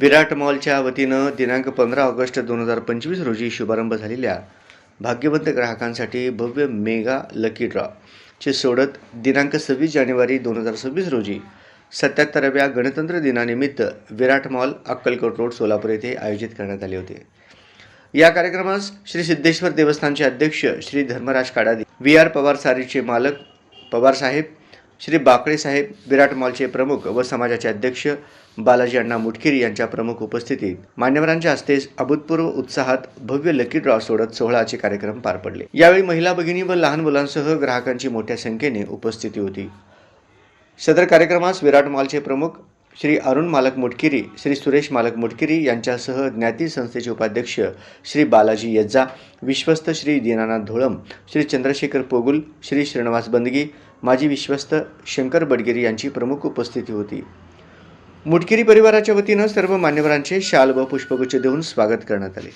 विराट मॉलच्या वतीनं दिनांक पंधरा ऑगस्ट दोन हजार पंचवीस रोजी शुभारंभ झालेल्या भाग्यवंत ग्राहकांसाठी भव्य मेगा लकी ड्रॉ ची सोडत दिनांक सव्वीस जानेवारी दोन हजार सव्वीस रोजी सत्याहत्तराव्या गणतंत्र दिनानिमित्त विराट मॉल अक्कलकोट रोड सोलापूर येथे आयोजित करण्यात आले होते. या कार्यक्रमास श्री सिद्धेश्वर देवस्थानचे अध्यक्ष श्री धर्मराज काडादी व्ही आर पवार सारीचे मालक पवार साहेब श्री बाकळे साहेब विराट मॉलचे प्रमुख व समाजाचे अध्यक्ष बालाजी अण्णा मुटकिरी यांच्या प्रमुख उपस्थितीत मान्यवरांच्या हस्ते अभूतपूर्व उत्साहात भव्य लकी ड्रॉ सोडत सोहळाचे कार्यक्रम पार पडले. यावेळी महिला भगिनी व लहान मुलांसह ग्राहकांची मोठ्या संख्येने उपस्थिती होती. सदर कार्यक्रमास विराट मॉलचे प्रमुख श्री अरुण मालक मुटकिरी श्री सुरेश मालक मुटकिरी यांच्यासह ज्ञाती संस्थेचे उपाध्यक्ष श्री बालाजी यज्जा विश्वस्त श्री दीनानाथ धोळम श्री चंद्रशेखर पोगुल श्री श्रीनिवास बंदगी माजी विश्वस्त शंकर बडगिरी यांची प्रमुख उपस्थिती होती. मुटकिरी परिवाराच्या वतीनं सर्व मान्यवरांचे शाल व पुष्पगुच्छ देऊन स्वागत करण्यात आले.